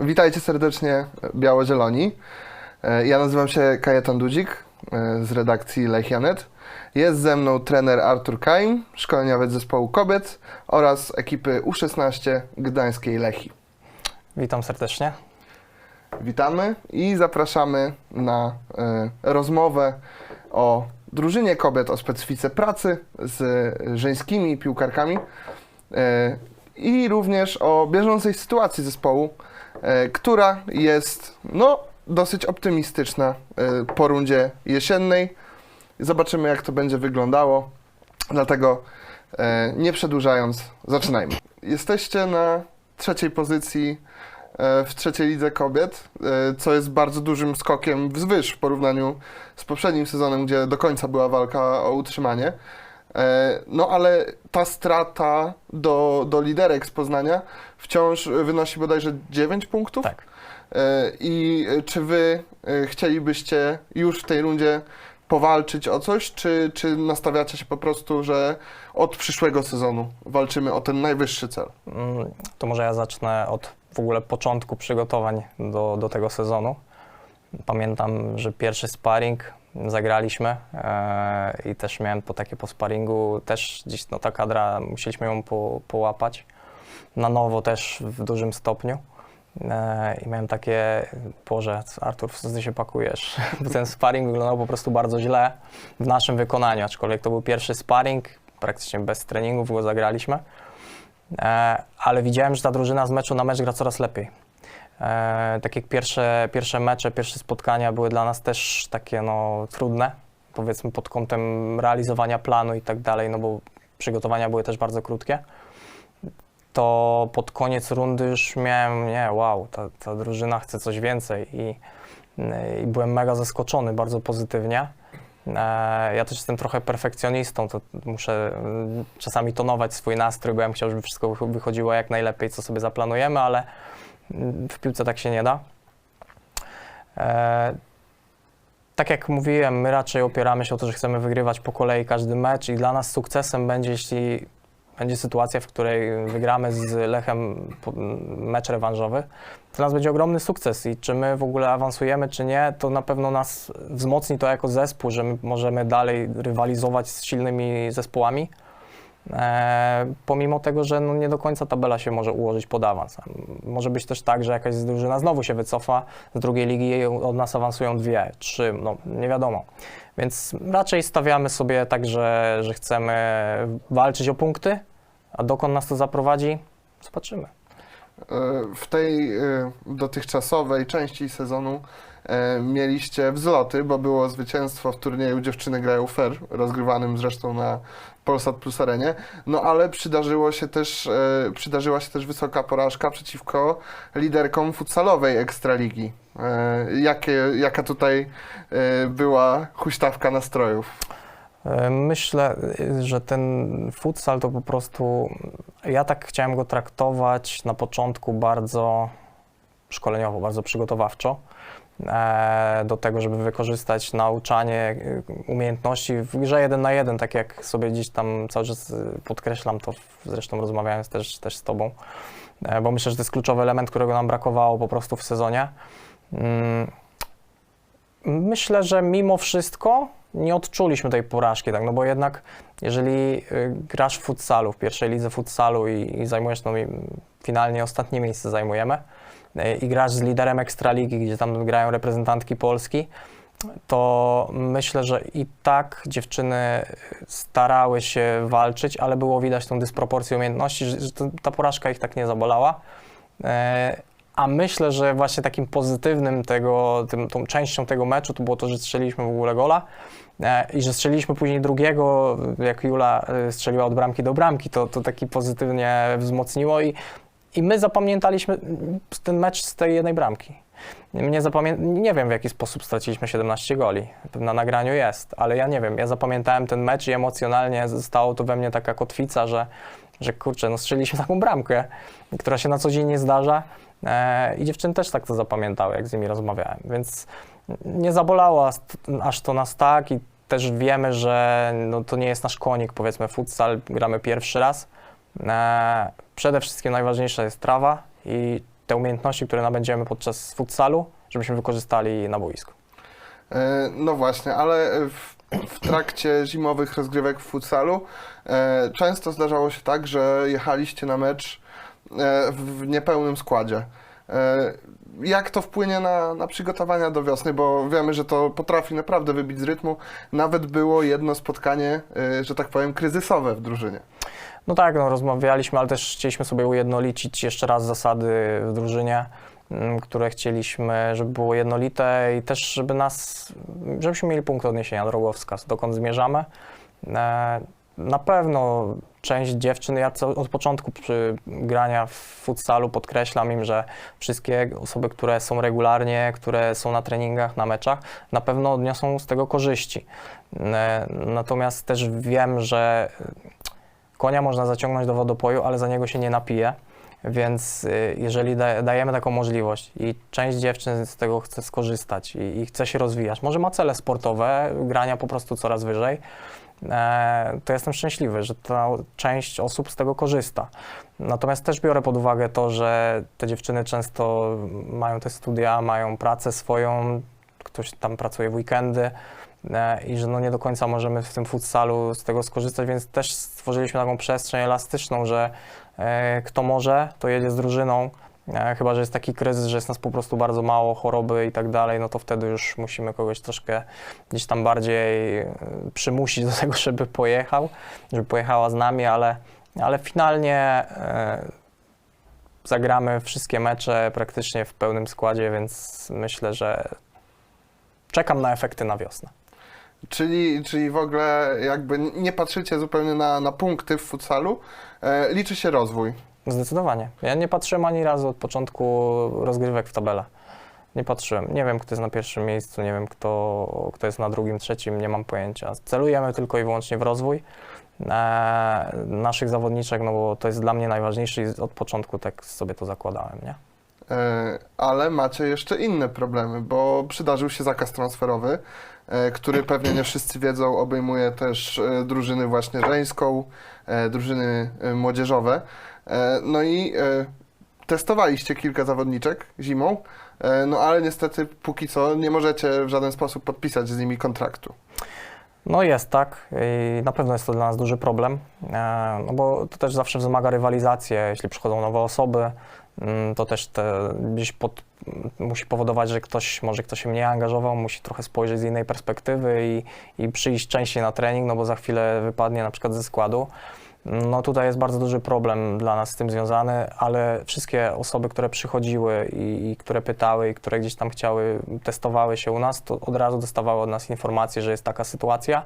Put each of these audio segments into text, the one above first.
Witajcie serdecznie Biało-Zieloni. E, Ja nazywam się Kajetan Dudzik e, z redakcji Lechianet. Jest ze mną trener Artur Kaim, szkoleniowiec zespołu kobiet oraz ekipy U16 Gdańskiej Lechi. Witam serdecznie. Witamy i zapraszamy na e, rozmowę o drużynie kobiet, o specyfice pracy z żeńskimi piłkarkami i również o bieżącej sytuacji zespołu, która jest no, dosyć optymistyczna e, po rundzie jesiennej. Zobaczymy, jak to będzie wyglądało. Dlatego e, nie przedłużając, zaczynajmy. Jesteście na trzeciej pozycji e, w trzeciej lidze kobiet, e, co jest bardzo dużym skokiem wzwyż w porównaniu z poprzednim sezonem, gdzie do końca była walka o utrzymanie. E, No ale ta strata do, do liderek z Poznania wciąż wynosi bodajże 9 punktów. Tak. E, I czy wy e, chcielibyście już w tej rundzie powalczyć o coś, czy, czy nastawiacie się po prostu, że od przyszłego sezonu walczymy o ten najwyższy cel? Mm, To może ja zacznę od w ogóle początku przygotowań do, do tego sezonu. Pamiętam, że pierwszy sparring zagraliśmy e, i też miałem po takie po sparingu, też gdzieś no, ta kadra, musieliśmy ją po, połapać na nowo też w dużym stopniu. E, I miałem takie, Boże, Artur, co ty się pakujesz? Bo ten sparring wyglądał po prostu bardzo źle w naszym wykonaniu, aczkolwiek to był pierwszy sparring, praktycznie bez treningów go zagraliśmy. E, ale widziałem, że ta drużyna z meczu na mecz gra coraz lepiej. E, tak jak pierwsze, pierwsze mecze, pierwsze spotkania były dla nas też takie no, trudne, powiedzmy pod kątem realizowania planu i tak dalej, no bo przygotowania były też bardzo krótkie. To pod koniec rundy już miałem, nie, wow, ta, ta drużyna chce coś więcej i, i byłem mega zaskoczony, bardzo pozytywnie. E, Ja też jestem trochę perfekcjonistą, to muszę mm, czasami tonować swój nastrój, bo ja bym chciał, żeby wszystko wych- wychodziło jak najlepiej, co sobie zaplanujemy, ale w piłce tak się nie da. E, Tak jak mówiłem, my raczej opieramy się o to, że chcemy wygrywać po kolei każdy mecz i dla nas sukcesem będzie, jeśli będzie sytuacja, w której wygramy z Lechem mecz rewanżowy, dla nas będzie ogromny sukces i czy my w ogóle awansujemy, czy nie, to na pewno nas wzmocni to jako zespół, że my możemy dalej rywalizować z silnymi zespołami. E, pomimo tego, że no nie do końca tabela się może ułożyć pod awans. Może być też tak, że jakaś drużyna znowu się wycofa z drugiej ligi od nas awansują dwie, trzy, no nie wiadomo. Więc raczej stawiamy sobie tak, że, że chcemy walczyć o punkty, a dokąd nas to zaprowadzi, zobaczymy. E, W tej e, dotychczasowej części sezonu e, mieliście wzloty, bo było zwycięstwo w turnieju Dziewczyny grają fair, rozgrywanym zresztą na Polsat Plus Arenie, no ale przydarzyło się też, e, przydarzyła się też wysoka porażka przeciwko liderkom futsalowej Ekstraligi. E, Jakie, jaka tutaj e, była huśtawka nastrojów? E, Myślę, że ten futsal to po prostu. Ja tak chciałem go traktować na początku bardzo szkoleniowo, bardzo przygotowawczo. E, Do tego, żeby wykorzystać nauczanie y, umiejętności w grze jeden na jeden, tak jak sobie gdzieś tam cały czas y, podkreślam to, zresztą rozmawiając też, też z Tobą, e, bo myślę, że to jest kluczowy element, którego nam brakowało po prostu w sezonie. Mm, Myślę, że mimo wszystko nie odczuliśmy tej porażki, tak, no bo jednak jeżeli grasz w futsalu, w pierwszej lidze futsalu i, i zajmujesz, no i finalnie ostatnie miejsce zajmujemy i grasz z liderem Ekstraligi, gdzie tam grają reprezentantki Polski, to myślę, że i tak dziewczyny starały się walczyć, ale było widać tą dysproporcję umiejętności, że, ta porażka ich tak nie zabolała. E, a myślę, że właśnie takim pozytywnym tego, tym, tą częścią tego meczu to było to, że strzeliliśmy w ogóle gola e, i że strzeliliśmy później drugiego, jak Jula e, strzeliła od bramki do bramki, to, to taki pozytywnie wzmocniło i, i my zapamiętaliśmy ten mecz z tej jednej bramki. Nie, zapamię... nie wiem, w jaki sposób straciliśmy 17 goli. Na nagraniu jest, ale ja nie wiem. Ja zapamiętałem ten mecz i emocjonalnie zostało to we mnie taka kotwica, że, że kurczę, no strzeliliśmy taką bramkę, która się na co dzień nie zdarza. E, I dziewczyny też tak to zapamiętały, jak z nimi rozmawiałem. Więc nie zabolało aż to nas tak i też wiemy, że no, to nie jest nasz konik, powiedzmy futsal, gramy pierwszy raz. Przede wszystkim najważniejsza jest trawa i te umiejętności, które nabędziemy podczas futsalu, żebyśmy wykorzystali na boisku. E, No właśnie, ale w, w trakcie zimowych rozgrywek w futsalu e, często zdarzało się tak, że jechaliście na mecz e, w niepełnym składzie. Jak to wpłynie na, na przygotowania do wiosny? Bo wiemy, że to potrafi naprawdę wybić z rytmu. Nawet było jedno spotkanie, e, że tak powiem, kryzysowe w drużynie. No tak, no, rozmawialiśmy, ale też chcieliśmy sobie ujednolicić jeszcze raz zasady w drużynie, mm, które chcieliśmy, żeby było jednolite i też, żeby nas, żebyśmy mieli punkt odniesienia, drogowskaz, dokąd zmierzamy. E, Na pewno część dziewczyn, ja od początku przy grania w futsalu podkreślam im, że wszystkie osoby, które są regularnie, które są na treningach, na meczach, na pewno odniosą z tego korzyści. E, Natomiast też wiem, że konia można zaciągnąć do wodopoju, ale za niego się nie napije. Więc y, jeżeli da, dajemy taką możliwość i część dziewczyn z tego chce skorzystać i, chce się rozwijać, może ma cele sportowe, grania po prostu coraz wyżej, to jestem szczęśliwy, że ta część osób z tego korzysta. Natomiast też biorę pod uwagę to, że te dziewczyny często mają te studia, mają pracę swoją, ktoś tam pracuje w weekendy e, i że no nie do końca możemy w tym futsalu z tego skorzystać, więc też stworzyliśmy taką przestrzeń elastyczną, że e, kto może, to jedzie z drużyną, e, chyba, że jest taki kryzys, że jest nas po prostu bardzo mało, choroby i tak dalej, no to wtedy już musimy kogoś troszkę gdzieś tam bardziej e, przymusić do tego, żeby pojechał, żeby pojechała z nami, ale, ale finalnie e, zagramy wszystkie mecze praktycznie w pełnym składzie, więc myślę, że czekam na efekty na wiosnę. Czyli, czyli w ogóle jakby nie patrzycie zupełnie na, na punkty w futsalu, e, liczy się rozwój. Zdecydowanie. Ja nie patrzyłem ani razu od początku rozgrywek w tabelę. Nie patrzyłem. Nie wiem, kto jest na pierwszym miejscu, nie wiem, kto, kto jest na drugim, trzecim, nie mam pojęcia. Celujemy tylko i wyłącznie w rozwój e, naszych zawodniczek, no bo to jest dla mnie najważniejsze i od początku tak sobie to zakładałem, nie? E, ale macie jeszcze inne problemy, bo przydarzył się zakaz transferowy, e, który pewnie nie wszyscy wiedzą, obejmuje też e, drużyny właśnie żeńską, e, drużyny e, młodzieżowe. E, No i e, testowaliście kilka zawodniczek zimą, e, no ale niestety póki co nie możecie w żaden sposób podpisać z nimi kontraktu. No jest tak na pewno jest to dla nas duży problem, no bo to też zawsze wzmaga rywalizację, jeśli przychodzą nowe osoby, mm, to też te, gdzieś pod, m, musi powodować, że ktoś, może ktoś się mniej angażował, musi trochę spojrzeć z innej perspektywy i, i przyjść częściej na trening, no bo za chwilę wypadnie na przykład ze składu. No tutaj jest bardzo duży problem dla nas z tym związany, ale wszystkie osoby, które przychodziły i, i które pytały i które gdzieś tam chciały, testowały się u nas, to od razu dostawały od nas informację, że jest taka sytuacja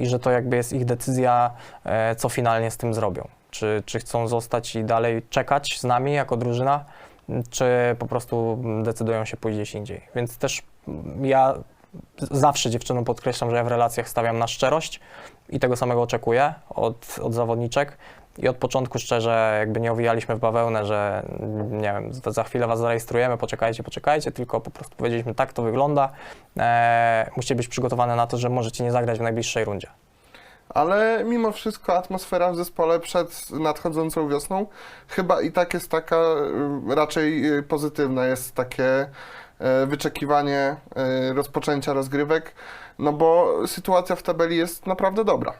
i że to jakby jest ich decyzja, e, co finalnie z tym zrobią. Czy, czy chcą zostać i dalej czekać z nami jako drużyna, czy po prostu decydują się pójść gdzieś indziej. Więc też ja zawsze dziewczynom podkreślam, że ja w relacjach stawiam na szczerość i tego samego oczekuję od, od zawodniczek. I od początku szczerze jakby nie owijaliśmy w bawełnę, że nie wiem, za- chwilę was zarejestrujemy, poczekajcie, poczekajcie, tylko po prostu powiedzieliśmy tak to wygląda. E, musicie być przygotowane na to, że możecie nie zagrać w najbliższej rundzie. Ale mimo wszystko atmosfera w zespole przed nadchodzącą wiosną chyba i tak jest taka y, raczej y, pozytywna. Jest takie wyczekiwanie y, rozpoczęcia rozgrywek, no bo sytuacja w tabeli jest naprawdę dobra.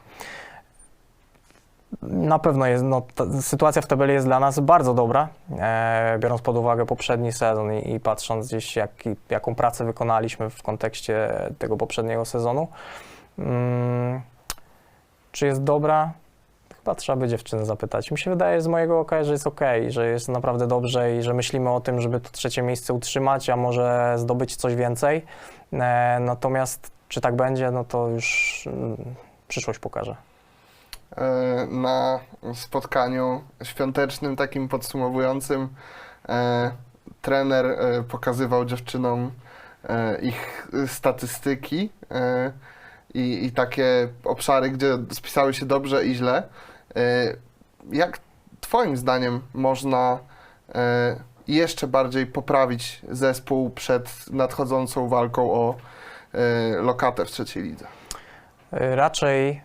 Na pewno jest, no, ta sytuacja w tabeli jest dla nas bardzo dobra, e, biorąc pod uwagę poprzedni sezon i, i patrząc gdzieś, jaki, jaką pracę wykonaliśmy w kontekście tego poprzedniego sezonu. Mm, czy jest dobra? Chyba trzeba by dziewczyny zapytać. Mi się wydaje z mojego oka, że jest ok, że jest naprawdę dobrze i że myślimy o tym, żeby to trzecie miejsce utrzymać, a może zdobyć coś więcej. E, natomiast czy tak będzie, no to już mm, przyszłość pokaże. E, Na spotkaniu świątecznym, takim podsumowującym, e, trener e, pokazywał dziewczynom e, ich statystyki e, i, i takie obszary, gdzie spisały się dobrze i źle. E, Jak Twoim zdaniem można e, jeszcze bardziej poprawić zespół przed nadchodzącą walką o e, lokatę w trzeciej lidze? Y, Raczej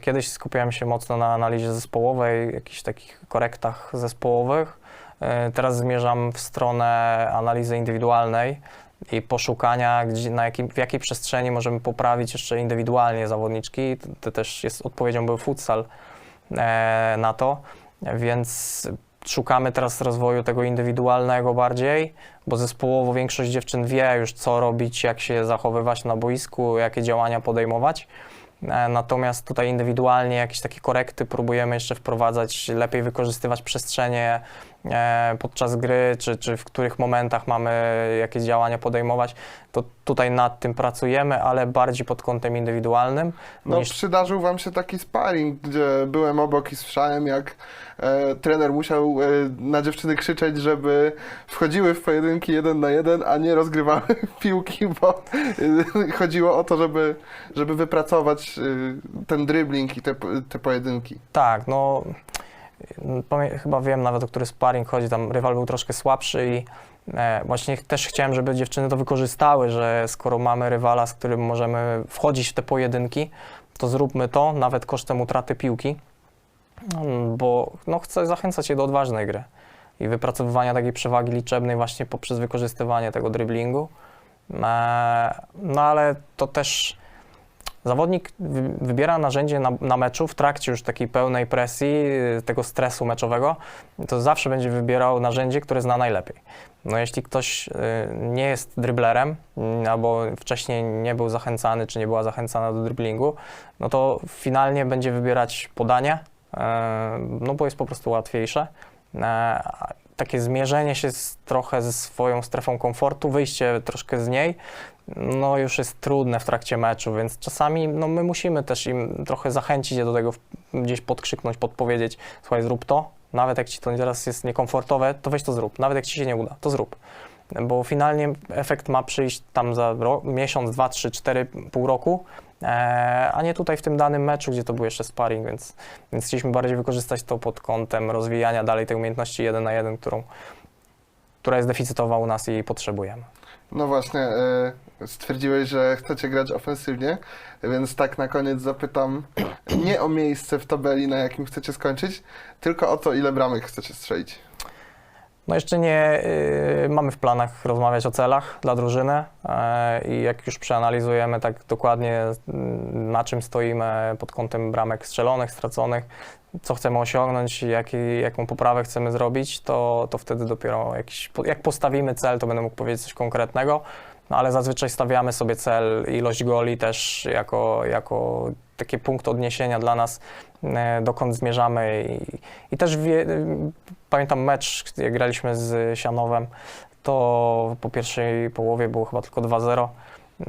kiedyś skupiałem się mocno na analizie zespołowej, jakichś takich korektach zespołowych. Teraz zmierzam w stronę analizy indywidualnej i poszukania, gdzie, na jakim, w jakiej przestrzeni możemy poprawić jeszcze indywidualnie zawodniczki. To, to też jest odpowiedzią był futsal na to, więc szukamy teraz rozwoju tego indywidualnego bardziej, bo zespołowo większość dziewczyn wie już co robić, jak się zachowywać na boisku, jakie działania podejmować. E, Natomiast tutaj indywidualnie jakieś takie korekty próbujemy jeszcze wprowadzać, lepiej wykorzystywać przestrzenie e, podczas gry, czy, czy w których momentach mamy jakieś działania podejmować. To tutaj nad tym pracujemy, ale bardziej pod kątem indywidualnym No, niż przydarzył wam się taki sparring, gdzie byłem obok i słyszałem, jak e, trener musiał e, na dziewczyny krzyczeć, żeby wchodziły w pojedynki jeden na jeden, a nie rozgrywały piłki, bo e, chodziło o to, żeby, żeby wypracować e, ten dribbling i te, te pojedynki. Tak, no chyba wiem nawet, o który sparring chodzi, tam rywal był troszkę słabszy i e, właśnie też chciałem, żeby dziewczyny to wykorzystały, że skoro mamy rywala, z którym możemy wchodzić w te pojedynki, to zróbmy to, nawet kosztem utraty piłki, Mm, bo no, chcę zachęcać je do odważnej gry i wypracowywania takiej przewagi liczebnej właśnie poprzez wykorzystywanie tego driblingu. E, no ale to też zawodnik wy- wybiera narzędzie na, na meczu w trakcie już takiej pełnej presji, y, tego stresu meczowego, to zawsze będzie wybierał narzędzie, które zna najlepiej. No jeśli ktoś y, nie jest dryblerem, y, albo wcześniej nie był zachęcany, czy nie była zachęcana do driblingu, no to finalnie będzie wybierać podanie, e, no bo jest po prostu łatwiejsze. Takie zmierzenie się z, trochę ze swoją strefą komfortu, wyjście troszkę z niej, no już jest trudne w trakcie meczu, więc czasami no, my musimy też im trochę zachęcić je do tego, gdzieś podkrzyknąć, podpowiedzieć, słuchaj, zrób to, nawet jak ci to teraz jest niekomfortowe, to weź to zrób, nawet jak ci się nie uda, to zrób. Bo finalnie efekt ma przyjść tam za ro- miesiąc, dwa, trzy, cztery, pół roku, a nie tutaj w tym danym meczu, gdzie to był jeszcze sparring, więc, więc chcieliśmy bardziej wykorzystać to pod kątem rozwijania dalej tej umiejętności jeden na jeden, którą, która jest deficytowa u nas i potrzebujemy. No właśnie, e, stwierdziłeś, że chcecie grać ofensywnie, więc tak na koniec zapytam nie o miejsce w tabeli, na jakim chcecie skończyć, tylko o to, ile bramek chcecie strzelić. No jeszcze nie y, mamy w planach rozmawiać o celach dla drużyny e, i jak już przeanalizujemy tak dokładnie mm, na czym stoimy pod kątem bramek strzelonych, straconych, co chcemy osiągnąć, jaki, jaką poprawę chcemy zrobić, to, to wtedy dopiero jakiś, jak postawimy cel, to będę mógł powiedzieć coś konkretnego, no ale zazwyczaj stawiamy sobie cel ilość goli też jako, jako taki punkt odniesienia dla nas, e, dokąd zmierzamy i, i też wie, pamiętam mecz, jak graliśmy z Sianowem, to po pierwszej połowie było chyba tylko 2-0,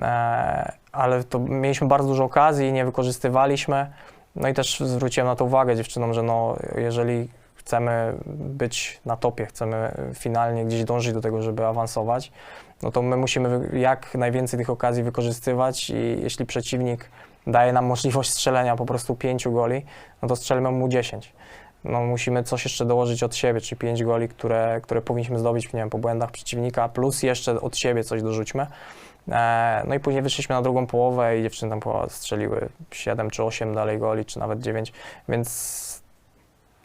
e, ale to mieliśmy bardzo dużo okazji i nie wykorzystywaliśmy. No i też zwróciłem na to uwagę dziewczynom, że no, jeżeli chcemy być na topie, chcemy finalnie gdzieś dążyć do tego, żeby awansować, no to my musimy jak najwięcej tych okazji wykorzystywać i jeśli przeciwnik daje nam możliwość strzelenia po prostu pięciu goli, no to strzelmy mu 10 no, musimy coś jeszcze dołożyć od siebie, czyli 5 goli, które, które powinniśmy zdobyć nie wiem, po błędach przeciwnika, plus jeszcze od siebie coś dorzućmy. E, no i później wyszliśmy na drugą połowę i dziewczyny tam strzeliły 7 czy 8 dalej goli, czy nawet 9, więc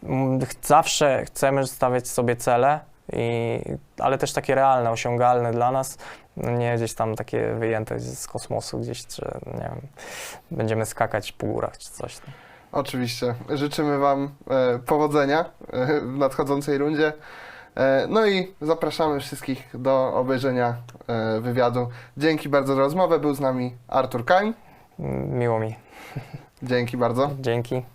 mm, zawsze chcemy stawiać sobie cele, i, ale też takie realne, osiągalne dla nas, nie gdzieś tam takie wyjęte z kosmosu gdzieś, że nie wiem, będziemy skakać po górach czy coś. Oczywiście. Życzymy Wam e, powodzenia e, w nadchodzącej rundzie. E, no i zapraszamy wszystkich do obejrzenia e, wywiadu. Dzięki bardzo za rozmowę. Był z nami Artur Kań. Miło mi. Dzięki bardzo. Dzięki.